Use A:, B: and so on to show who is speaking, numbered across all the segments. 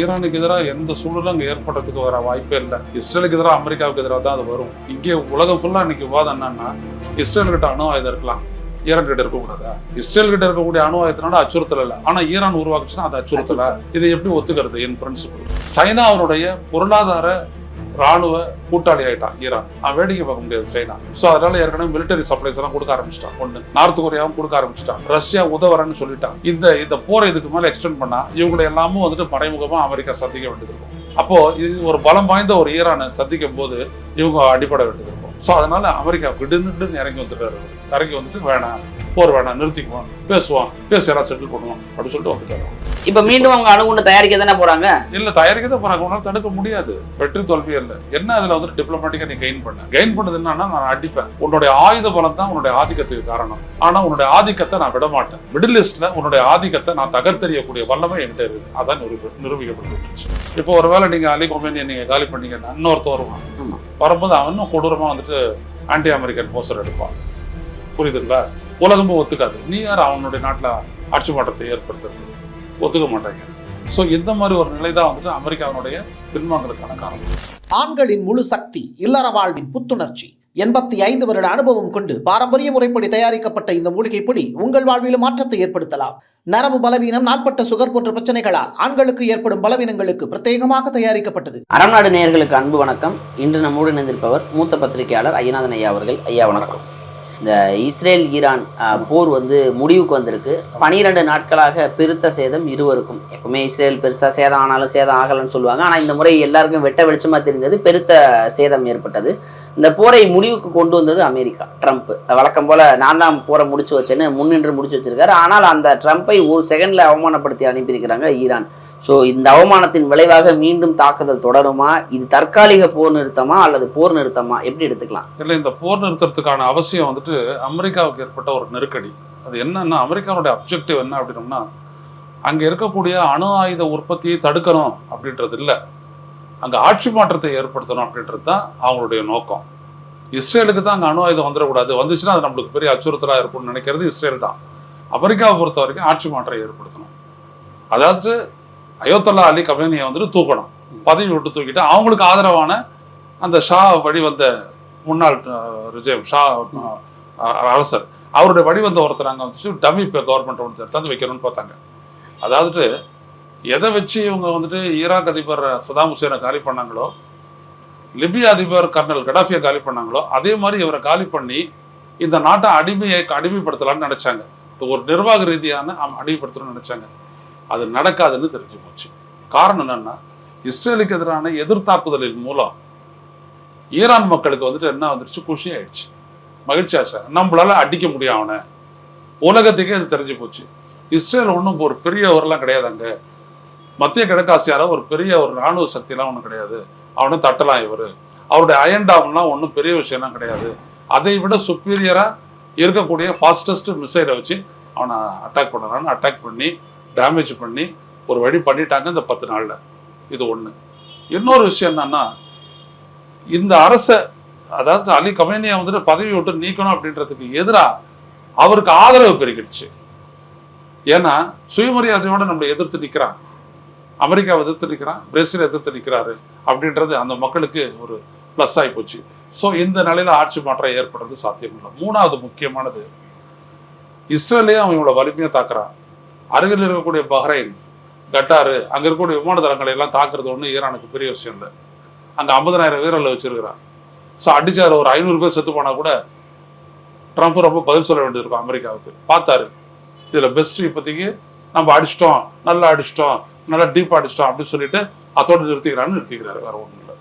A: ஈரானுக்கு எதிராக எந்த சூழலும் அங்கே ஏற்படுறதுக்கு வர வாய்ப்பே இல்லை. இஸ்ரேலுக்கு எதிராக அமெரிக்காவுக்கு எதிராக தான் அது வரும். இங்கே உலகம் ஃபுல்லாக இன்னைக்கு விவாதம் என்னன்னா இஸ்ரேல் கிட்ட அணு ஆயுதம் இருக்கலாம். ஈரான் கிட்ட இருக்கக்கூடாதா? இஸ்ரேல் கிட்ட இருக்கக்கூடிய அணு ஆயுதத்தினால அச்சுறுத்தல் இல்லை. ஆனால் ஈரான் உருவாக்குச்சுன்னா அது அச்சுறுத்தல? இதை எப்படி ஒத்துக்கிறது? என் பிரின்சிபல் சைனாவுடைய பொருளாதார ராணுவ கூட்டாளி ஆயிட்டான் ஈரான். அவன் வேடிக்கை பார்க்க முடியாது சைனா. சோ அதனால ஏற்கனவே மிலிட்டரி சப்ளைஸ் எல்லாம் கொடுக்க ஆரம்பிச்சிட்டான். ஒன்று நார்த் கொரியாவும் கொடுக்க ஆரம்பிச்சிட்டான். ரஷ்யா உதவுறன்னு சொல்லிட்டான். இந்த இந்த போரை இதுக்கு மேல எக்ஸ்டெண்ட் பண்ணா இவங்களை எல்லாமும் வந்துட்டு மறைமுகமா அமெரிக்கா சந்திக்க வேண்டியது இருக்கும். அப்போ இது ஒரு பலம் வாய்ந்த ஒரு ஈரானை சந்திக்கும் போது இவங்க அடிப்பட வேண்டியது இருக்கும். ஸோ அதனால அமெரிக்கா விடுன்னு இறங்கி வந்துட்டாரு. இறங்கி வந்துட்டு வேணாம். போர் வேணாம் நிறுத்திக்குவோம். பேசுவோம் பேசி எல்லாம் செட்டில் பண்ணுவோம் அப்படின்னு சொல்லிட்டு வந்துட்டாரு
B: இப்ப மீண்டும் அவங்க அணுகுண்டு தயாரிக்க தானே போறாங்க?
A: இல்ல தயாரிக்க தான் போறாங்க. உன்னால தடுக்க முடியாது. வெற்றி தோல்வி இல்ல என்ன அதுல வந்துட்டு டிப்ளமேட்டிக்கா நீ கெயின் பண்ண? கெயின் பண்ணது என்னன்னா நான் அடிப்பேன். உன்னுடைய ஆயுத பலம் தான் உன்னுடைய ஆதிக்கத்துக்கு காரணம். ஆனா உன்னுடைய ஆதிக்கத்தை நான் விட மாட்டேன். மிடில் ஈஸ்ட்ல உன்னுடைய ஆதிக்கத்தை நான் தகர்த்தெறியக்கூடிய வல்லமை என்கிட்ட இருக்கு. அதான் நிரூபி நிரூபிக்கப்பட்டு இப்போ ஒருவேளை நீங்க அலி கொமேனியை நீங்க காலி பண்ணீங்கன்னா இன்னொருத்த வருவான். வரும்போது அவன் இன்னும் கொடூரமா வந்துட்டு ஆன்டி அமெரிக்கன் போஸ்டர் எடுப்பான். புரியுதுங்களா? உலகமும் ஒத்துக்காது. நீ யார்? அவனுடைய நாட்டுல ஆட்சி மாற்றத்தை ஏற்படுத்துறது. ஒத்துக்க மாட்டாங்க. ஸோ இந்த மாதிரி ஒரு நிலை தான் வந்துட்டு அமெரிக்காவினுடைய பின்வாங்கலுக்கான காரணம்.
C: ஆண்களின் முழு சக்தி இல்லற வாழ்வின் புத்துணர்ச்சி எண்பத்தி ஐந்து வருட அனுபவம் கொண்டு பாரம்பரிய முறைப்படி தயாரிக்கப்பட்ட இந்த மூலிகை பொடி உங்கள் வாழ்வில் மாற்றத்தை ஏற்படுத்தலாம். நரம்பு பலவீனம் நாட்பட்ட சுகர் போன்ற பிரச்சனைகளால் ஆண்களுக்கு ஏற்படும் பலவீனங்களுக்கு பிரத்யேகமாக தயாரிக்கப்பட்டது.
B: அறநாடு நேயர்களுக்கு அன்பு வணக்கம். இன்று நம்மோடு இணைந்திருப்பவர் மூத்த பத்திரிகையாளர் ஐயநாதன் ஐயா அவர்கள். ஐயா வணக்கம். இந்த இஸ்ரேல் ஈரான் போர் வந்து முடிவுக்கு வந்திருக்கு. பனிரெண்டு நாட்களாக பெருத்த சேதம் இருவருக்கும். எப்பவுமே இஸ்ரேல் பெருசா சேதம் ஆனாலும் சேதம் ஆகலன்னு சொல்லுவாங்க. ஆனா இந்த முறை எல்லாருக்கும் வெட்ட வெளிச்சமா தெரிந்தது பெருத்த சேதம் ஏற்பட்டது. இந்த போரை முடிவுக்கு கொண்டு வந்தது அமெரிக்கா ட்ரம்ப். வழக்கம் போல நான் தான் போரை முடிச்சு வச்சேன்னு முன்னின்று முடிச்சு வச்சிருக்காரு. ஆனால் அந்த ட்ரம்ப்பை ஒரு செகண்ட்ல அவமானப்படுத்தி அனுப்பியிருக்கிறாங்க ஈரான். ஸோ இந்த அவமானத்தின் விளைவாக மீண்டும் தாக்குதல் தொடருமா? இது தற்காலிக போர் நிறுத்தமா அல்லது போர் நிறுத்தமா? எப்படி எடுத்துக்கலாம்?
A: இல்லை இந்த போர் நிறுத்தத்துக்கான அவசியம் வந்துட்டு அமெரிக்காவுக்கு ஏற்பட்ட ஒரு நெருக்கடி. அது என்னன்னா அமெரிக்காவுடைய அப்ஜெக்டிவ் என்ன அப்படின்னோம்னா அங்கே இருக்கக்கூடிய அணு ஆயுத உற்பத்தியை தடுக்கணும் அப்படின்றது இல்லை. அங்கே ஆட்சி மாற்றத்தை ஏற்படுத்தணும் அப்படின்றது தான் அவங்களுடைய நோக்கம். இஸ்ரேலுக்கு தான் அங்கே அணு ஆயுதம் வந்துடக்கூடாது. வந்துச்சுன்னா அது நம்மளுக்கு பெரிய அச்சுறுத்தலாக இருக்கும்னு நினைக்கிறது இஸ்ரேல் தான். அமெரிக்காவை பொறுத்த வரைக்கும் ஆட்சி மாற்றம் ஏற்படுத்தணும். அதாவது அயோத்தல்லா அலி கமேனியை வந்துட்டு தூக்கணும். பதவி விட்டு தூக்கிட்டு அவங்களுக்கு ஆதரவான அந்த ஷா வழி வந்த முன்னாள் அஹ், ஷா அரசர். அவருடைய வழி வந்த ஒருத்தர் அங்கே வந்துச்சு டம்மி கவர்மெண்ட் ஒன்று தந்து வைக்கணும்னு பார்த்தாங்க. அதாவது எதை வச்சு இவங்க வந்துட்டு ஈராக் அதிபர் சதாம் ஹுசேனை காலி பண்ணாங்களோ லிபியா அதிபர் கர்னல் கடாஃபியை காலி பண்ணாங்களோ அதே மாதிரி இவரை காலி பண்ணி இந்த நாட்டை அடிமையை அடிமைப்படுத்தலாம்னு நினைச்சாங்க. ஒரு நிர்வாக ரீதியான அடிமைப்படுத்தணும்னு நினைச்சாங்க. அது நடக்காதுன்னு தெரிஞ்சு போச்சு. காரணம் என்னன்னா இஸ்ரேலுக்கு எதிரான எதிர்த்தாக்குதலின் மூலம் ஈரான் மக்களுக்கு வந்துட்டு என்ன வந்துருச்சு? குஷி ஆயிடுச்சு. மகிழ்ச்சி ஆசை நம்மளால அடிக்க முடியும் அவனை. உலகத்துக்கே அது தெரிஞ்சு போச்சு. இஸ்ரேல் ஒன்றும் ஒரு பெரிய ஒருலாம் கிடையாது அங்க. மத்திய கிழக்காசியால ஒரு பெரிய ஒரு ராணுவ சக்தியெல்லாம் ஒன்றும் கிடையாது. அவனை தட்டலாம் இவர். அவருடைய அயன்டாம்லாம் ஒன்றும் பெரிய விஷயம்லாம் கிடையாது. அதை விட சுப்பீரியராக இருக்கக்கூடிய ஃபாஸ்டஸ்ட் மிசைலை வச்சு அவனை அட்டாக் பண்ணலான்னு அட்டாக் பண்ணி டேமேஜ் பண்ணி ஒரு வழி பண்ணிட்டாங்க இந்த பத்து நாள்ல. இது ஒண்ணு. இன்னொரு விஷயம் என்னன்னா இந்த அரச அதாவது அலி கமேனியா வந்துட்டு பதவி விட்டு நீக்கணும் அப்படின்றதுக்கு எதிரா அவருக்கு ஆதரவு பெருகிடுச்சு. ஏன்னா சுயமரியாதையோட நம்மளை எதிர்த்து நிக்கிறான். அமெரிக்காவை எதிர்த்து நிக்கிறான் பிரேசில் எதிர்த்து நிக்கிறாரு அப்படின்றது அந்த மக்களுக்கு ஒரு ப்ளஸ் ஆகி போச்சு. ஸோ இந்த நிலையில ஆட்சி மாற்றம் ஏற்படுறது சாத்தியமில்லை. மூணாவது முக்கியமானது இஸ்ரேலே அவன் இவ்வளவு வலிமையா தாக்குறான். அருகில் இருக்கக்கூடிய பஹ்ரைன் கட்டாரு அங்கே இருக்கக்கூடிய விமான தளங்களை எல்லாம் தாக்குறது ஒன்று ஈரானுக்கு பெரிய விஷயம் இல்லை. அங்கே ஐம்பதனாயிரம் வீரர்களை வச்சிருக்கிறான். ஸோ அடிச்சார் ஒரு ஐநூறு பேர் செத்து போனால் கூட ட்ரம்ப் ரொம்ப பதில் சொல்ல வேண்டியிருக்கும் அமெரிக்காவுக்கு. பார்த்தாரு. இதில் பெஸ்ட் இப்போதைக்கு நம்ம அடிச்சிட்டோம் நல்லா அடிச்சிட்டோம் நல்லா டீப் அடிச்சிட்டோம் அப்படின்னு சொல்லிட்டு அத்தோடு நிறுத்திக்கிறான்னு நிறுத்திக்கிறாரு வேற ஒன்றும் இல்லை.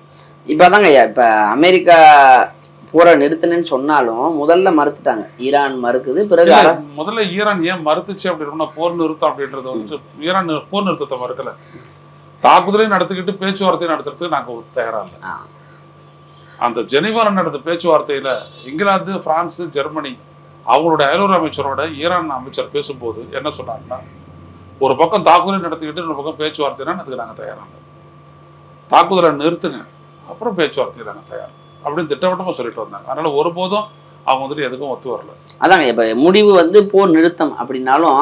B: இப்பதாங்க ஐயா இப்போ அமெரிக்கா போரை நிறுத்தினேன்னு சொன்னாலும் முதல்ல மறுத்துட்டாங்க. ஈரான் மறுக்குது பிறகு
A: முதல்ல ஈரான் ஏன் மறுத்துச்சு அப்படின்னா போர் நிறுத்தம் அப்படின்றது வந்துட்டு ஈரான் போர் நிறுத்தத்தை மறுக்கல. தாக்குதலையும் நடத்திக்கிட்டு பேச்சுவார்த்தையும் நடத்துறதுக்கு நாங்க ஒரு தயாரா இல்லை. அந்த ஜெனீவால நடந்த பேச்சுவார்த்தையில இங்கிலாந்து பிரான்ஸ் ஜெர்மனி அவங்களுடைய அயலுறவு அமைச்சரோட ஈரான் அமைச்சர் பேசும்போது என்ன சொன்னாங்கன்னா ஒரு பக்கம் தாக்குதலை நடத்திக்கிட்டு இன்னொரு பக்கம் பேச்சுவார்த்தைனா அதுக்கு நாங்க தயாரா இல்லை. தாக்குதலை நிறுத்துங்க அப்புறம் பேச்சுவார்த்தைக்கு நாங்க தயார் அப்படின்னு திட்டவட்டமா சொல்லிட்டு வந்தாங்க. அதனால ஒருபோதும் அவங்க வந்துட்டு எதுக்கும் ஒத்து வரல.
B: அதாங்க இப்ப முடிவு வந்து போர் நிறுத்தம் அப்படின்னாலும்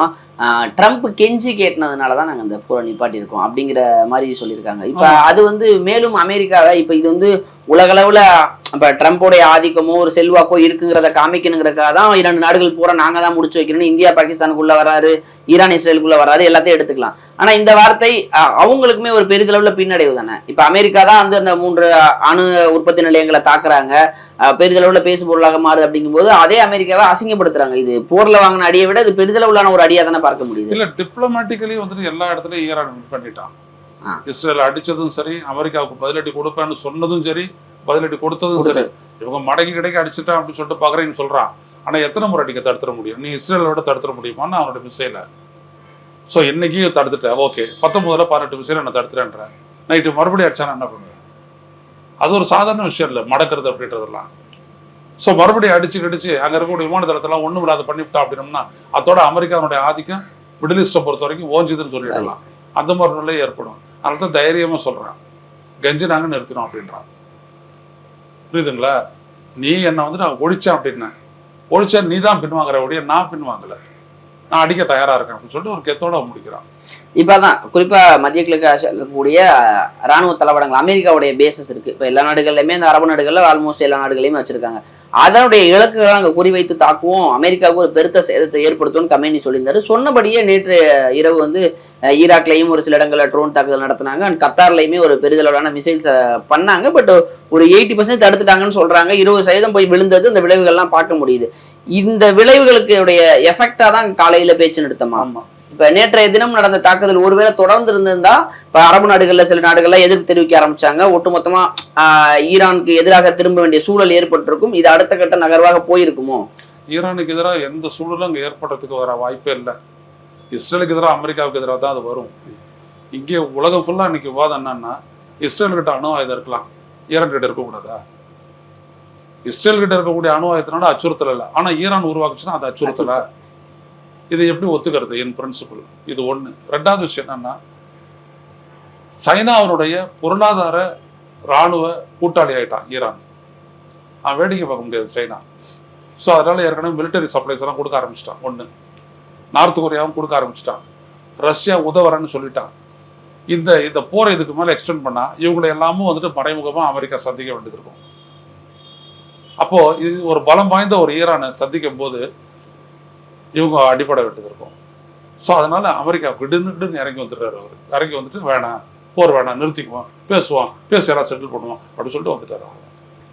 B: ட்ரம்ப் கெஞ்சி கேட்டினதுனால தான் நாங்கள் இந்த போரை நிப்பாட்டியிருக்கோம் அப்படிங்கிற மாதிரி சொல்லியிருக்காங்க. இப்போ. அது வந்து மேலும் அமெரிக்காவை இப்போ இது வந்து உலகளவுல இப்போ ட்ரம்ப்போடைய ஆதிக்கமோ ஒரு செல்வாக்கோ இருக்குங்கிறத காமிக்கணுங்கிறதுக்காக தான் இரண்டு நாடுகள் பூரா நாங்க தான் முடிச்சு வைக்கணும் இந்தியா பாகிஸ்தானுக்குள்ள வராரு ஈரான் இஸ்ரேலுக்குள்ள வராரு எல்லாத்தையும் எடுத்துக்கலாம். ஆனா இந்த வார்த்தை அவங்களுக்குமே ஒரு பெரிதளவுல பின்னடைவு தானே. இப்ப அமெரிக்கா தான் வந்து அந்த மூன்று அணு உற்பத்தி நிலையங்களை தாக்குறாங்க. பெரிதளவுல பேசு பொருளாக மாறுது அப்படிங்கும்போது அதே அமெரிக்காவை அசிங்கப்படுத்துறாங்க. இது போர்ல வாங்கின அடியை விட இது பெரிதளவுலான ஒரு அடியா தானே பார்க்க முடியுது.
A: இல்ல டிப்ளமேட்டிக்கலி வந்துட்டு எல்லா இடத்துலயும் ஈரான் பண்ணிட்டான். இஸ்ரேல் அடிச்சதும் சரி அமெரிக்காவுக்கு பதிலடி கொடுப்பேன்னு சொன்னதும் சரி பதிலடி கொடுத்ததும் சரி. இவங்க மடங்கி கிடைக்க அடிச்சுட்டான் அப்படின்னு சொல்லிட்டு பகரைன்னு சொல்றான். ஆனா எத்தனை முறை அடிக்க தடுத்துட முடியும்? நீ இஸ்ரேலோட தடுத்துட முடியுமான்னு அவனோட மிசைல. ஸோ இன்னைக்கு தடுத்துட்டேன் ஓகே. பத்தொன்பதுல பதினெட்டு மிசைல நான் தடுத்துறேன்ற நைட்டு மறுபடியும் அடிச்சானா என்ன பண்ணுவேன்? அது ஒரு சாதாரண விஷயம் இல்லை. மடக்கிறது அப்படின்றதெல்லாம். ஸோ மறுபடியும் அடிச்சு கடிச்சு அங்க இருக்கக்கூடிய விமான தளத்தெல்லாம் ஒண்ணும் இல்லாத பண்ணிவிட்டா அப்படின்னம்னா அதோட அமெரிக்காவுடைய ஆதிக்கம் மிடில் ஈஸ்ட்டை பொறுத்த வரைக்கும் ஓஞ்சுதுன்னு சொல்லிடலாம். அந்த மாதிரி நிலை ஏற்படும். அதனால தான் தைரியமா சொல்றேன். கெஞ்சி நாங்க நிறுத்தினோம் அப்படின்றான். புரியுதுங்களா? நீ என்னை வந்து நான் ஒழிச்சேன் அப்படின்னேன் ஒழிச்சா நீ தான் பின்வாங்குற ஒழிய நான் பின்வாங்கல. நான் அடிக்க தயாரா இருக்கேன் அப்படின்னு சொல்லிட்டு ஒரு கெத்தோட முடிக்கிறான்.
B: இப்பதான் குறிப்பா மத்திய கிழக்கு ஆசியால இருக்கக்கூடிய ராணுவ தளவாடங்கள் அமெரிக்காவுடைய பேசஸ் இருக்கு. இப்ப எல்லா நாடுகள்லயுமே இந்த அரபு நாடுகள்ல ஆல்மோஸ்ட் எல்லா நாடுகளையுமே வச்சிருக்காங்க. அதனுடைய இலக்குகளை அங்க குறிவைத்து தாக்குவோம். அமெரிக்காவுக்கு ஒரு பெருத்த சேதத்தை ஏற்படுத்தும்னு கம்பெனி சொல்லியிருந்தாரு. சொன்னபடியே நேற்று இரவு வந்து ஈராக்லயும் ஒரு சில இடங்கள்ல ட்ரோன் தாக்குதல் நடத்தினாங்க. அண்ட் கத்தார்லயுமே ஒரு பெரிதளவான மிசைல்ஸ் பண்ணாங்க. பட் ஒரு எயிட்டி பர்சன்ட் தடுத்துட்டாங்கன்னு சொல்றாங்க. இருபது சதவீதம் போய் விழுந்தது. இந்த விளைவுகள்லாம் பார்க்க முடியுது. இந்த விளைவுகளுக்கு உடைய எஃபெக்டா தான் காலையில பேச்சு நிறுத்தமா?
A: ஆமா.
B: இப்ப நேற்றைய தினம் நடந்த தாக்குதல் ஒருவேளை தொடர்ந்து இருந்திருந்தா இப்ப அரபு நாடுகள்ல சில நாடுகள்ல எதிர்ப்பு தெரிவிக்க ஆரம்பிச்சாங்க. ஒட்டுமொத்தமா ஆஹ், ஈரானுக்கு எதிராக திரும்ப வேண்டிய சூழல் ஏற்பட்டிருக்கும். இது அடுத்த கட்ட நகர்வாக போயிருக்குமோ?
A: ஈரானுக்கு எதிராக எந்த சூழலும் அங்கே ஏற்படுறதுக்கு வர வாய்ப்பே இல்லை. இஸ்ரேலுக்கு எதிராக அமெரிக்காவுக்கு எதிராக தான் அது வரும். இங்கே உலகம் ஃபுல்லாக இன்னைக்கு விவாதம் என்னன்னா இஸ்ரேல் கிட்ட அணு ஆயுதம் இருக்கலாம். ஈரான் கிட்ட இருக்கக்கூடாதா? இஸ்ரேல் கிட்ட இருக்கக்கூடிய அணு ஆயுதத்தினால அச்சுறுத்தல் இல்லை. ஆனால் ஈரான் உருவாக்குச்சுன்னா அது அச்சுறுத்தல இதை எப்படி ஒத்துக்கிறது? என் பிரின்சிபல் இது ஒன்று ரெண்டாவது விஷயம் என்னன்னா சைனாவினுடைய பொருளாதார இராணுவ கூட்டாளி ஆயிட்டான் ஈரான். அவன் வேடிக்கை பார்க்க முடியாது சைனா. ஸோ அதனால ஏற்கனவே மிலிட்டரி சப்ளைஸ் எல்லாம் கொடுக்க ஆரம்பிச்சிட்டான் ஒன்று நார்த் கொரியாவும் கொடுக்க ஆரம்பிச்சிட்டான். ரஷ்யா உதவுறேன்னு சொல்லிட்டான். இந்த இந்த போரை இதுக்கு மேலே எக்ஸ்டெண்ட் பண்ணா இவங்களை எல்லாமும் வந்துட்டு மறைமுகமாக அமெரிக்கா சந்திக்க வேண்டியது இருக்கும். அப்போ இது ஒரு பலம் வாய்ந்த ஒரு ஈரானை சந்திக்கும் போது இவங்க அடிப்பட வேண்டியது இருக்கும். ஸோ அதனால அமெரிக்கா விடுன்னு இறங்கி வந்துட்டார் அவர். இறங்கி வந்துட்டு வேணாம் போர் வேணாம் நிறுத்திக்குவோம் பேசுவோம் பேசி எல்லாம் செட்டில் பண்ணுவோம் அப்படின்னு சொல்லிட்டு வந்துட்டார் அவர்.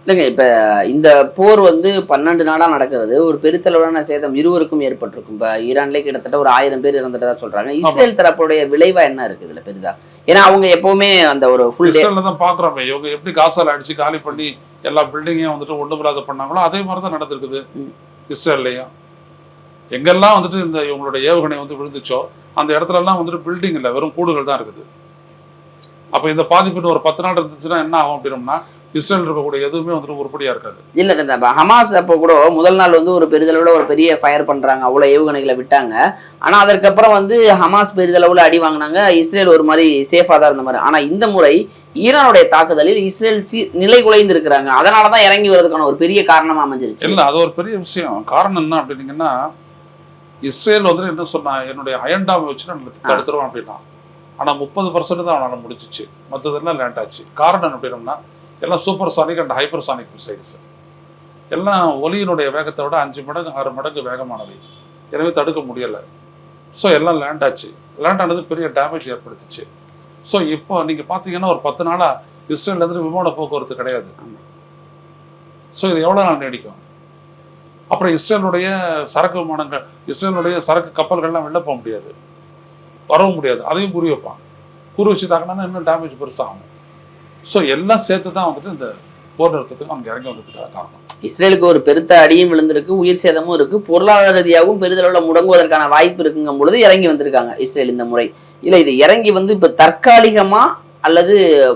B: இல்லைங்க இப்ப இந்த போர் வந்து பன்னெண்டு நாடா நடக்கிறது. ஒரு பெருத்தளவான சேதம் இருவருக்கும் ஏற்பட்டிருக்கும். இப்ப ஈரான்லேயே கிட்டத்தட்ட ஒரு ஆயிரம் பேர் இறந்துட்டதா சொல்றாங்க. இஸ்ரேல் தரப்புடைய விளைவா என்ன இருக்கு இதுல பெரிதா? ஏன்னா அவங்க எப்பவுமே அந்த ஒரு ஃபுல்
A: இஸ்ரேல்ல தான் பாக்குறோமே இவங்க எப்படி காசால அடிச்சு காலி பண்ணி எல்லா பில்டிங்கையும் வந்துட்டு ஒண்ணுமில்லாத பண்ணாங்களோ அதே மாதிரி தான் நடந்திருக்குது. இஸ்ரேல்லையும். எங்கெல்லாம் வந்துட்டு இந்த இவங்களோட ஏவுகணை வந்து விழுந்துச்சோ அந்த இடத்துல எல்லாம் வந்துட்டு பில்டிங் இல்லை வெறும் கூடுகள் தான் இருக்குது. அப்ப இந்த பாதிப்புன்னு ஒரு பத்து நாள் இருந்துச்சுன்னா என்ன ஆகும் அப்படின்னம்னா இஸ்ரேல் இருக்கக்கூடிய எதுவுமே வந்துட்டு உருப்படியா இருக்காது.
B: இல்ல இப்ப ஹமாஸ் அப்போ கூட முதல் நாள் வந்து ஒரு பெரிதளவுல ஒரு பெரிய ஃபயர் பண்றாங்க. அவ்வளவு ஏவுகணைகளை விட்டாங்க. ஆனா அதற்கப்புறம் வந்து ஹமாஸ் பெரிதளவுல அடி வாங்கினாங்க. இஸ்ரேல் ஒரு மாதிரி சேஃபா தான் இருந்த மாதிரி. ஆனா இந்த முறை ஈரானுடைய தாக்குதலில் இஸ்ரேல் சி நிலை குலைந்து இருக்கிறாங்க. அதனாலதான் இறங்கி வர்றதுக்கான ஒரு பெரிய காரணமா அமைஞ்சிருச்சு.
A: இல்ல அது ஒரு பெரிய விஷயம். காரணம் என்ன அப்படின்னீங்கன்னா இஸ்ரேல் வந்துட்டு என்ன சொன்னா என்னுடைய அயன்டாமை வச்சு நான் தடுத்துருவேன் அப்படின்னா. ஆனா முப்பது பர்சன்ட் தான் அவனால முடிச்சிச்சு மற்றதெல்லாம் லேண்ட் ஆச்சு. காரணம் என்ன அப்படின்னம்னா எல்லாம் supersonic and hypersonic missiles எல்லாம் ஒலியினுடைய வேகத்தை விட அஞ்சு மடங்கு ஆறு மடங்கு வேகமானவை. எனவே தடுக்க முடியலை. ஸோ எல்லாம் லேண்ட் ஆச்சு. லேண்ட் ஆனது பெரிய டேமேஜ் ஏற்படுத்துச்சு. ஸோ இப்போ நீங்கள் பார்த்தீங்கன்னா ஒரு பத்து நாளாக இஸ்ரேல்லேருந்து விமான போக்குவரத்து கிடையாது. ஸோ இது எவ்வளோ நாள் நீடிக்கும்? அப்புறம் இஸ்ரேலுடைய சரக்கு விமானங்கள் இஸ்ரேலுடைய சரக்கு கப்பல்கள்லாம் வெளில போக முடியாது. வரவும் முடியாது. அதையும் குறி வைப்பான். குறி வச்சு தாக்கினா இன்னும் டேமேஜ் பெருசாகும். ஸோ எல்லாம் சேர்த்து தான் வந்துட்டு இந்த போர் நிறுத்தத்துக்கு அவங்க இறங்கி வந்ததுக்கான காரணம்
B: இஸ்ரேலுக்கு ஒரு பெருத்த அடியும் விழுந்திருக்கு உயிர் சேதமும் இருக்கு பொருளாதார ரீதியாகவும் பெரிதளவுல முடங்குவதற்கான வாய்ப்பு இருக்குங்கும் பொழுது இறங்கி வந்திருக்காங்க இஸ்ரேல் இந்த முறை. இல்ல இது இறங்கி வந்து இப்ப தற்காலிகமா அல்லது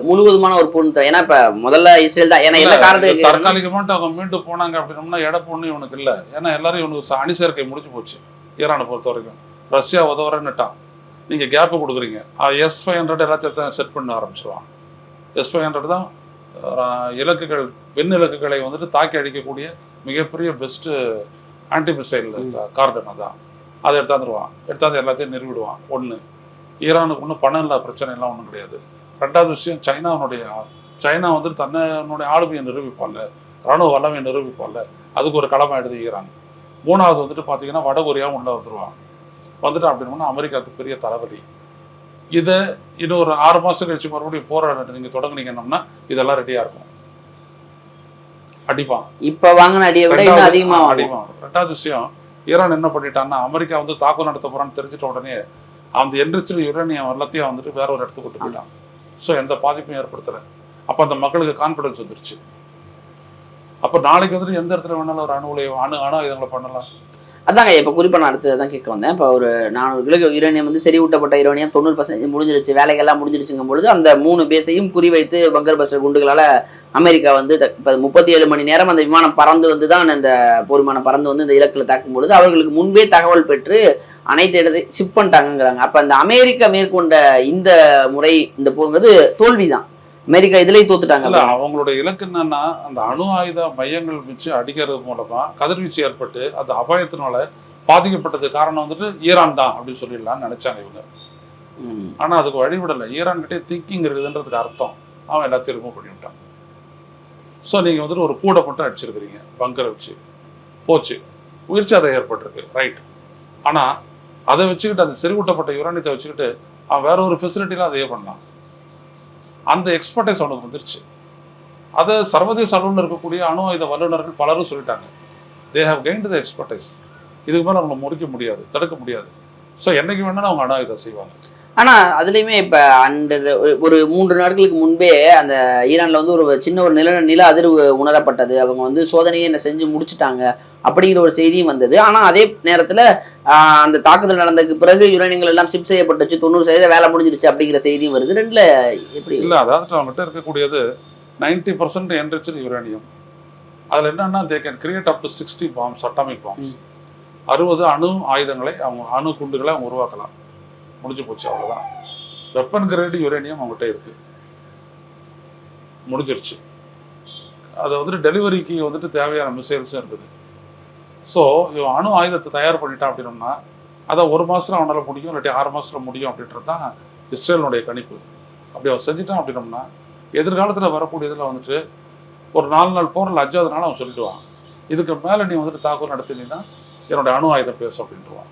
B: முழுவதுமான ஒரு பொருள் ஏன்னா இப்ப முதல்ல இஸ்ரேல் தான். ஏன்னா என்ன காரணத்துக்கு
A: தற்காலிகமாட்டு அவங்க மீண்டும் போனாங்க அப்படின்னோம்னா இட பொண்ணு இவனுக்கு இல்லை. ஏன்னா எல்லாரும் இவனுக்கு அணி சேர்க்கை முடிஞ்சு போச்சு ஈரானை பொறுத்த வரைக்கும். ரஷ்யா உதவுறன்னுட்டான். நீங்கள் கேப்பு கொடுக்குறீங்க. எஸ் ஃபைவ் ஹண்ட்ரட் எல்லாத்தையும் செட் பண்ண ஆரம்பிச்சிருவான். எஸ் ஃபைவ் ஹண்ட்ரட் தான் இலக்குகள் விண் இலக்குகளை வந்துட்டு தாக்கி அடிக்கக்கூடிய மிகப்பெரிய பெஸ்ட்டு ஆன்டி மிசைல் கார்டன் அதான். அதை எடுத்தாந்துருவான் எடுத்தாந்து எல்லாத்தையும் நிறுவிடுவான். ஒன்று ஈரானுக்கு ஒன்றும் பணம் இல்லாத பிரச்சனை எல்லாம் ஒன்றும் கிடையாது. ரெண்டாவது விஷயம் சைனாவுடைய சைனா வந்து தன்னுடைய ஆளுமையை நிரூபிப்பான்ல. ராணுவ வல்லமையை நிரூபிப்பான்ல. அதுக்கு ஒரு களம் எடுத்து ஈரான். மூணாவது வந்துட்டு பார்த்தீங்கன்னா வடகொரியாவும் உள்ள வந்துருவான். வந்துட்டான் அப்படின்னா அமெரிக்காவுக்கு பெரிய தலைவலி இதை இன்னும் ஒரு ஆறு மாதம் கழிச்சு மறுபடியும் போராட்டம் நீங்கள் தொடங்குனீங்கன்னா இதெல்லாம் ரெடியாக இருக்கும். அடிப்பான்.
B: இப்ப வாங்கின அடியை விட இன்னும்
A: ரெண்டாவது-
B: அதிகமா
A: ஆ,
B: வாங்குவோம்.
A: அதிகமா வரும். ரெண்டாவது விஷயம் ஈரான் என்ன பண்ணிட்டான்னா அமெரிக்கா வந்து தாக்குதல் நடத்த போறான்னு தெரிஞ்சிட்ட உடனே அந்த என்ரிச்சல் யுரேனியம் எல்லாத்தையும் வந்துட்டு வேற ஒரு இடத்துக்கு கொண்டு போயிட்டான். ஸோ எந்த பாதிப்பும் ஏற்படுத்தல. அப்போ அந்த மக்களுக்கு கான்ஃபிடன்ஸ் வந்துருச்சு. அப்போ நாளைக்கு வந்துட்டு எந்த இடத்துல வேணாலும் ஒரு அணு உலைய- அணு அணு ஆயுதங்களை பண்ணலாம்.
B: அதாங்க இப்போ குறிப்பாக நான் அடுத்து தான் கேட்க வந்தேன். இப்போ ஒரு நானூறு கிலோ யுரேனியம் வந்து செறிவூட்டப்பட்ட யுரேனியம் தொண்ணூறு பர்சன்டேஜ் முடிஞ்சிருச்சு வேலைகள்லாம் முடிஞ்சிருச்சுங்கும் பொழுது அந்த மூணு பேஸையும் குறிவைத்து பங்கர் பஸ்டர் குண்டுகளால் அமெரிக்கா வந்து இப்போ முப்பத்தி ஏழு மணி நேரம் அந்த விமானம் பறந்து வந்து தான் இந்த போர் விமானம் பறந்து வந்து இந்த இலக்கில் தாக்கும் பொழுது அவர்களுக்கு முன்பே தகவல் பெற்று அனைத்து இடத்தையும் ஷிப் பண்ணிட்டாங்கிறாங்க அப்போ அந்த அமெரிக்கா மேற்கொண்ட இந்த முறை இந்த போங்கிறது தோல்விதான். அமெரிக்கா இதுலயும் தோத்துட்டாங்க
A: இல்ல அவங்களுடைய இலக்கு என்னன்னா அந்த அணு ஆயுத மையங்கள் வச்சு அடிக்கிறது மூலமா கதிர்வீச்சு ஏற்பட்டு அந்த அபாயத்தினால பாதிக்கப்பட்டது காரணம் வந்துட்டு ஈரான் தான் அப்படின்னு சொல்லிடலாம்னு நினைச்சாங்க இவங்க. ஆனா அதுக்கு வழிவிடலை. ஈரான் கிட்டே திங்கிங் இருக்குதுன்றதுக்கு அர்த்தம். அவன் எல்லாத்தையும் ரிமூவ் பண்ணி விட்டான். ஸோ நீங்க வந்துட்டு ஒரு கூடை மட்டும் அடிச்சிருக்கிறீங்க. பங்கரை வச்சு. போச்சு. உயிர் சேதம் ஏற்பட்டிருக்கு. ரைட் ஆனா அதை வச்சுக்கிட்டு அந்த செறிவூட்டப்பட்ட யுரானியத்தை வச்சுக்கிட்டு அவன் வேற ஒரு ஃபெசிலிட்டியில அதையே பண்ணலாம். அந்த எக்ஸ்பர்டைஸ் அவனுக்கு வந்துருச்சு. அதை சர்வதேச அளவில் இருக்கக்கூடிய அணு ஆயுத வல்லுநர்கள் பலரும் சொல்லிட்டாங்க. They have gain the expertise இதுக்கு மேலே அவங்களை முடிக்க முடியாது தடுக்க முடியாது. ஸோ என்றைக்கு வேணாலும் அவங்க அணு ஆயுதம் செய்வாங்க.
B: ஆனால் அதுலேயுமே இப்போ அந்த ஒரு மூன்று நாட்களுக்கு முன்பே அந்த ஈரானில் வந்து ஒரு சின்ன ஒரு நில நில அதிர்வு உணரப்பட்டது. அவங்க வந்து சோதனையை என்ன செஞ்சு முடிச்சுட்டாங்க. அப்படிங்கிற ஒரு செய்தியும் வந்தது. ஆனா அதே நேரத்துல அந்த தாக்குதல் நடந்ததுக்கு பிறகு யுரேனியங்கள் எல்லாம் ஷிப் செய்யப்பட்டுச்சு தொண்ணூறு சதவீதம் வேலை முடிஞ்சிருச்சு அப்படிங்கிற செய்தியும் வருது. ரெண்டுல எப்படி?
A: இல்லை அதாவது அவங்ககிட்ட இருக்கக்கூடியது நைன்டி பர்சன்ட் என்ரிச்சல் யுரேனியம். அதில் என்னன்னா they can create up to sixty bombs atomic bombs அறுபது அணு ஆயுதங்களை அவங்க அணு குண்டுகளை அவங்க உருவாக்கலாம். முடிஞ்சு போச்சு அவ்வளோதான் வெப்பன் கிரேடு யுரேனியம் அவங்ககிட்ட இருக்கு. முடிஞ்சிருச்சு. அது வந்துட்டு டெலிவரிக்கு வந்துட்டு தேவையான மிசைல்ஸும் இருக்குது. ஸோ இவன் அணு ஆயுதத்தை தயார் பண்ணிட்டான் அப்படின்னோம்னா அதை ஒரு மாதத்துல அவனால் முடியும் இல்லாட்டி ஆறு மாசத்துல முடியும் அப்படின்றது தான் இஸ்ரேலுடைய கணிப்பு. அப்படி அவன் செஞ்சுட்டான் அப்படின்னோம்னா எதிர்காலத்தில் வரக்கூடியதில் வந்துட்டு ஒரு நாலு நாள் போரில் அஞ்சாவது நாள் அவன் சொல்லிடுவான். இதுக்கு மேலே நீ வந்துட்டு தாக்குதல் நடத்தினீங்கன்னா என்னோட அணு ஆயுதம் பேசு அப்படின்ட்டுருவான்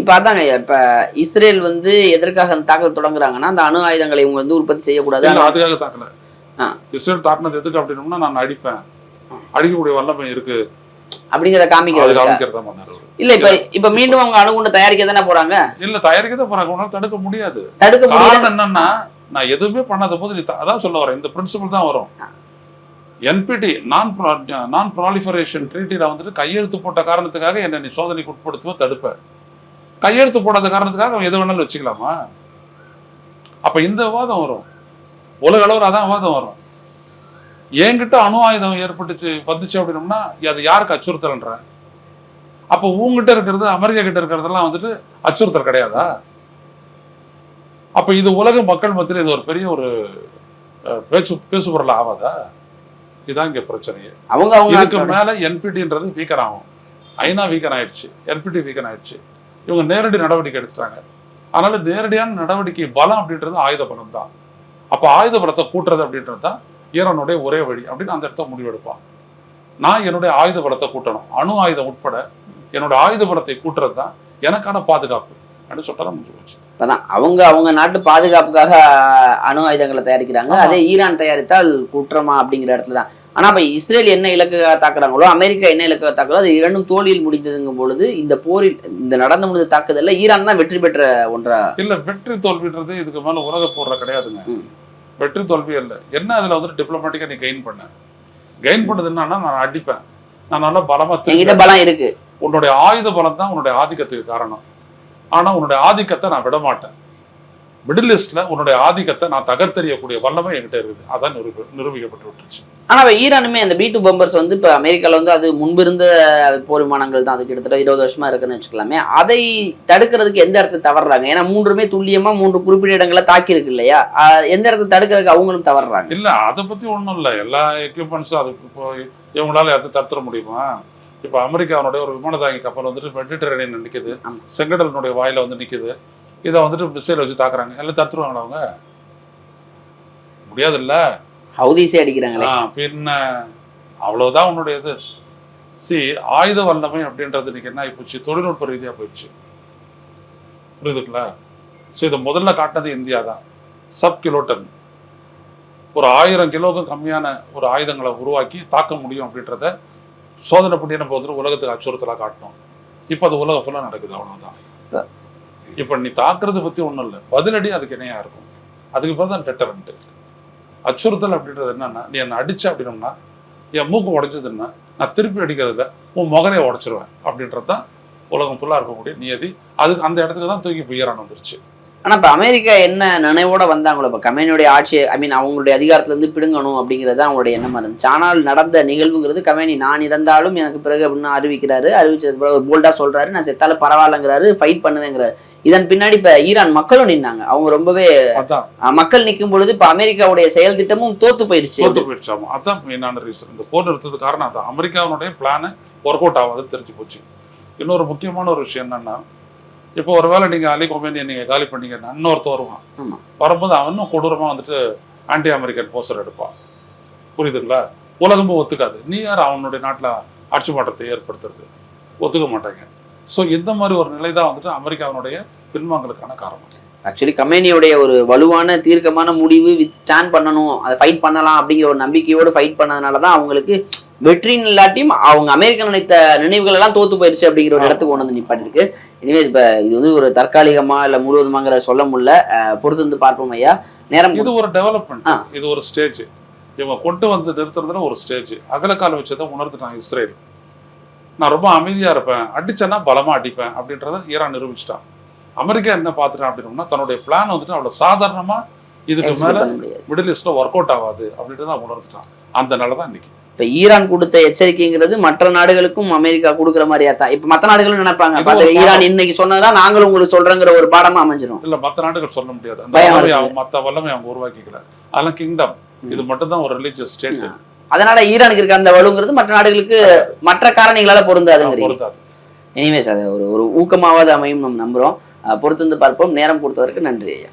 B: இப்ப அதாங்க இப்ப இஸ்ரேல் வந்து எதற்காக அந்த தாக்குதல் தொடங்குறாங்கன்னா அந்த அணு ஆயுதங்களை இவங்க வந்து உற்பத்தி செய்யக்கூடாது.
A: இல்ல அதுக்காக தாக்கல. இஸ்ரேல் தாக்குனது எதுக்கு அப்படின்னோம்னா நான் அடிப்பேன். அடிக்கக்கூடிய வல்லமை இருக்கு.
B: அப்படிங்கிறத காமிக்கிறது. இல்ல இப்ப இப்ப மீண்டும் அவங்க அணுகுண்டு தயாரிக்க தானே போறாங்க?
A: இல்ல தயாரிக்கதான் போறாங்க. உன்னால தடுக்க முடியாது.
B: தடுக்க
A: காரணம் என்னன்னா நான் எதுவுமே பண்ணாத போது நீ அதான் சொல்ல வரேன். இந்த பிரின்சிபல் தான் வரும். என்பிடி நான் நான் ப்ராலிஃபரேஷன் ட்ரீட்டில வந்துட்டு கையெழுத்து போட்ட காரணத்துக்காக என்ன நீ சோதனைக்கு உட்படுத்துவ தடுப்ப. கையெழுத்து போடாத காரணத்துக்காக அவன் எது வேணாலும் வச்சுக்கலாமா? அப்ப இந்த வாதம் வரும். உலக அளவில் அதான் வாதம் வரும். என்கிட்ட அணு ஆயுதம் ஏற்பட்டுச்சு வந்துச்சு அப்படின்னோம்னா அது யாருக்கு அச்சுறுத்தல்ன்ற? அப்போ உங்ககிட்ட இருக்கிறது அமெரிக்கா கிட்ட இருக்கிறதெல்லாம் வந்துட்டு அச்சுறுத்தல் கிடையாதா? அப்ப இது உலக மக்கள் மத்தியில் இது ஒரு பெரிய ஒரு பேச்சு பேசு பொருள் ஆகாதா? இதான் இங்க பிரச்சனையே.
B: அவங்க அவங்க
A: இதுக்கு மேல என்பிடின்றது வீக்கர் ஆகும் ஐநா வீக்கன் ஆயிடுச்சு என்பிடி வீக்கன் ஆயிடுச்சு இவங்க நேரடி நடவடிக்கை எடுத்துட்டாங்க. அதனால நேரடியான நடவடிக்கை பலம் அப்படின்றது ஆயுத பலம் தான். அப்ப ஆயுத பலத்தை கூட்டுறது அப்படின்றது தான் ஈரானுடைய ஒரே வழி அப்படின்னு அந்த இடத்த முடிவெடுப்பான். நான் என்னுடைய ஆயுத பலத்தை கூட்டணும். அணு ஆயுதம் உட்பட என்னோட ஆயுத பலத்தை கூட்டுறது தான் எனக்கான பாதுகாப்பு அப்படின்னு சொல்லிட்டா முடிஞ்சு போச்சு
B: இப்பதான் அவங்க அவங்க நாட்டு பாதுகாப்புக்காக அணு ஆயுதங்களை தயாரிக்கிறாங்க. அதே ஈரான் தயாரித்தால் குற்றமா அப்படிங்கிற இடத்துல தான். ஆனா இப்ப இஸ்ரேல் என்ன இலக்காக தாக்குறாங்களோ அமெரிக்கா என்ன இலக்காக தாக்குறோ அது இரண்டும் தோல்வியில் முடிந்ததுங்கும் பொழுது இந்த போரில் இந்த நடந்து முடிந்த தாக்குதல்ல ஈரான் தான் வெற்றி பெற்ற ஒன்றா?
A: இல்ல வெற்றி தோல்வின்றது இதுக்கு மேல உலக போடுற கிடையாதுங்க. வெற்றி தோல்வி இல்ல என்ன அதுல வந்துட்டு டிப்ளமேட்டிக்கா நீ கெயின் பண்ண? கெயின் பண்ணது என்னன்னா நான் அடிப்பேன். நான் நல்லா பலமா
B: என்கிட்ட
A: திரும்புவேன்.
B: பலம் இருக்கு.
A: உன்னுடைய ஆயுத பலம் தான் உன்னுடைய ஆதிக்கத்துக்கு காரணம். ஆனா உன்னுடைய ஆதிக்கத்தை நான் விட மாட்டேன் மிடில் ஈஸ்ட்ல உன்னுடைய ஆதிக்கத்தை நான் தகர்த்தெறியக்கூடிய வல்லமை என்கிட்ட இருக்குது. அதான் நிரூபி நிரூபிக்கப்பட்டு விட்டுருச்சு
B: ஆனா ஈரானுமே அந்த பி டூ பம்பர்ஸ் வந்து இப்ப அமெரிக்கால வந்து அது முன்பு இருந்த போர் விமானங்கள் தான். அது கிட்டத்தட்ட இருபது வருஷமா இருக்குன்னு வச்சுக்கலாமே. அதை தடுக்கிறதுக்கு எந்த இடத்துல தவறுறாங்க? ஏன்னா மூன்றுமே துல்லியமா மூன்று குறிப்பிட்ட இடங்களை தாக்கி இருக்கு இல்லையா எந்த இடத்துல தடுக்கிறதுக்கு அவங்களும் தவறுறாங்க?
A: இல்ல அதை பத்தி ஒண்ணும் இல்ல. எல்லா எக்யூப்மெண்ட்ஸும் அதுக்கு இப்போ இவங்களால எதை தடுத்துட முடியுமா? இப்ப அமெரிக்காவுடைய ஒரு விமானதாங்கி கப்பல் வந்துட்டு மெடிட்டரேனியன் நிக்குது.
B: ஆமா.
A: செங்கடலினுடைய வாயில வந்து நிக்குது. இதை வந்துட்டு மிசைல் வச்சு தாக்குறாங்க. எல்லாம் தடுத்துருவாங்களா அவங்க? முடியாதுல்ல?
B: ஹவுதீஸே அடிக்கிறாங்களே.
A: பின்ன அவ்வளவுதான் உன்னுடைய இது சி ஆயுத வல்லமை அப்படின்றது இன்னைக்கு என்ன ஆயிப்போச்சு? தொழில்நுட்ப ரீதியா போயிடுச்சு. புரியுதுங்களா? ஸோ இதை முதல்ல காட்டினது இந்தியா தான். சப் கிலோட்டன் ஒரு ஆயிரம் கிலோவுக்கும் கம்மியான ஒரு ஆயுதங்களை உருவாக்கி தாக்க முடியும் அப்படின்றத சோதனை பண்ணின போது உலகத்துக்கு அச்சுறுத்தலாக காட்டணும். இப்போ அது உலகம் ஃபுல்லாக நடக்குது. அவ்வளவுதான். இப்போ நீ தாக்குறது பற்றி ஒன்றும் இல்லை. பதிலடி அதுக்கு இணையாக இருக்கும். அதுக்கு பிறகு தான் டெட்டரண்ட்டு அச்சுறுத்தல் அப்படின்றது என்னன்னா நீ என்னை அடிச்ச அப்படின்னம்னா என் மூக்கு உடைச்சதுன்னா நான் திருப்பி அடிக்கிறத உன் முகரையை உடச்சிருவேன். அப்படின்றது தான் உலகம் ஃபுல்லாக இருக்கக்கூடிய நியதி. அதுக்கு அந்த இடத்துக்கு தான் தூக்கி போயிடறான் வந்துருச்சு.
B: ஆனா இப்ப அமெரிக்கா என்ன நினைவோட வந்தாங்களோ இப்ப கமேனியோட ஆட்சி ஐ மீன் அவங்களுடைய அதிகாரத்துல இருந்து பிடுங்கணும் அப்படிங்கிறது தான் அவங்களுடைய எண்ணமா இருந்துச்சு. ஆனால் நடந்த நிகழ்வுங்கிறது கமேனி நான் இறந்தாலும் எனக்கு பிறகு அப்படின்னு அறிவிக்கிறாரு. அறிவிச்சதுக்கு பிறகு போல்டா சொல்றாரு. நான் செத்தாலும் பரவாயில்லங்கிறாரு. ஃபைட் பண்ணுவேங்கிறாரு இதன் பின்னாடி இப்ப ஈரான் மக்களும் நின்னாங்க. அவங்க ரொம்பவே மக்கள் நிற்கும் பொழுது இப்ப அமெரிக்காவுடைய செயல் திட்டமும் தோத்து போயிடுச்சு.
A: தோத்து போயிடுச்சு. ஆமா. அதான் மெயினான ரீசன் இந்த போர் நிறுத்தது காரணம் அதான். அமெரிக்காவினுடைய பிளான் ஒர்க் அவுட் ஆகாது தெரிஞ்சு போச்சு. இன்னொரு முக்கியமான ஒரு விஷயம் என்னன்னா இப்போ ஒருவேளை நீங்க அலி கொமேனியை நீங்க காலி பண்ணீங்கன்னா இன்னொருத்த வருவான். வரும்போது அவன் இன்னும் கொடூரமா வந்துட்டு ஆன்டி அமெரிக்கன் போஸ்டர் எடுப்பான். புரியுதுங்களா? உலகமும் ஒத்துக்காது. நீ யார்? அவனுடைய நாட்டுல ஆட்சி மாற்றத்தை ஏற்படுத்துறது. ஒத்துக்க மாட்டாங்க. ஸோ இந்த மாதிரி ஒரு நிலை தான் வந்துட்டு அமெரிக்காவினுடைய பின்வாங்கலுக்கான காரணம்.
B: ஆக்சுவலி கமேனியோடைய ஒரு வலுவான தீர்க்கமான முடிவு வித் ஸ்டாண்ட் பண்ணணும் அதை ஃபைட் பண்ணலாம் அப்படிங்கிற ஒரு நம்பிக்கையோடு ஃபைட் பண்ணதுனால தான் அவங்களுக்கு வெற்றின்னு இல்லாட்டியும் அவங்க அமெரிக்க நினைத்த நினைவுகள் எல்லாம் தோத்து போயிடுச்சு அப்படிங்கிற ஒரு இடத்துக்கு கொண்டு வந்து நிப்பாட்டிருக்கு இனிமே இப்ப இது வந்து ஒரு தற்காலிகமா இல்ல முழுவதுமாங்கிற சொல்ல முடியல. பொறுத்து வந்து பார்ப்போம் ஐயா. நேரம்
A: இது ஒரு டெவலப்மெண்ட். இது ஒரு ஸ்டேஜ் இவங்க கொண்டு வந்து நிறுத்துறதுல ஒரு ஸ்டேஜ் அகலக்கால வச்சதை உணர்ந்துட்டான் இஸ்ரேல். நான் ரொம்ப அமைதியா இருப்பேன். அடிச்சேன்னா பலமா அடிப்பேன் அப்படின்றத ஈரான் நிரூபிச்சிட்டான். அமெரிக்கா என்ன பார்த்துட்டான் அப்படின்னா தன்னுடைய பிளான் வந்துட்டு அவ்வளவு சாதாரணமா இதுக்கு மேல மிடில் ஈஸ்ட்ல ஒர்க் அவுட் ஆகாது அப்படின்றத அவன் உணர்ந்துட்டான். அந்த நிலை தான் இன்னைக்கு.
B: இப்ப ஈரான் கொடுத்த எச்சரிக்கைங்கிறது மற்ற நாடுகளுக்கும் அமெரிக்கா கொடுக்குற மாதிரியா தான். இப்ப மத்த நாடுகளும் நினைப்பாங்க.
A: ஒரு
B: ஈரான் இன்னைக்கு சொன்னதான் நாங்களும் உங்களுக்கு சொல்றேங்கிற ஒரு பாடமா அமைஞ்சிரும்.
A: இல்ல மத்த நாடுகள் சொல்ல முடியாது.
B: பயம்
A: வல்லமை. அவங்க மத்த வல்லமை அவங்க உருவாக்கிக்கல. அதெல்லாம் கிங்டம் இது மட்டும் தான் ஒரு ரிலீஜியஸ் ஸ்டேட்
B: அதனால ஈரானுக்கு இருக்க அந்த வலுங்கிறது மற்ற நாடுகளுக்கு மற்ற காரணிகளால பொருந்தாதுங்கிறீங்க.
A: பொருந்தாது.
B: எனிவேஸ் அது ஒரு ஒரு ஊக்கமாவது அமையும் நம்ம நம்புறோம். பொறுத்திருந்து பார்ப்போம். நேரம் கொடுத்ததற்கு நன்றி ஐயா.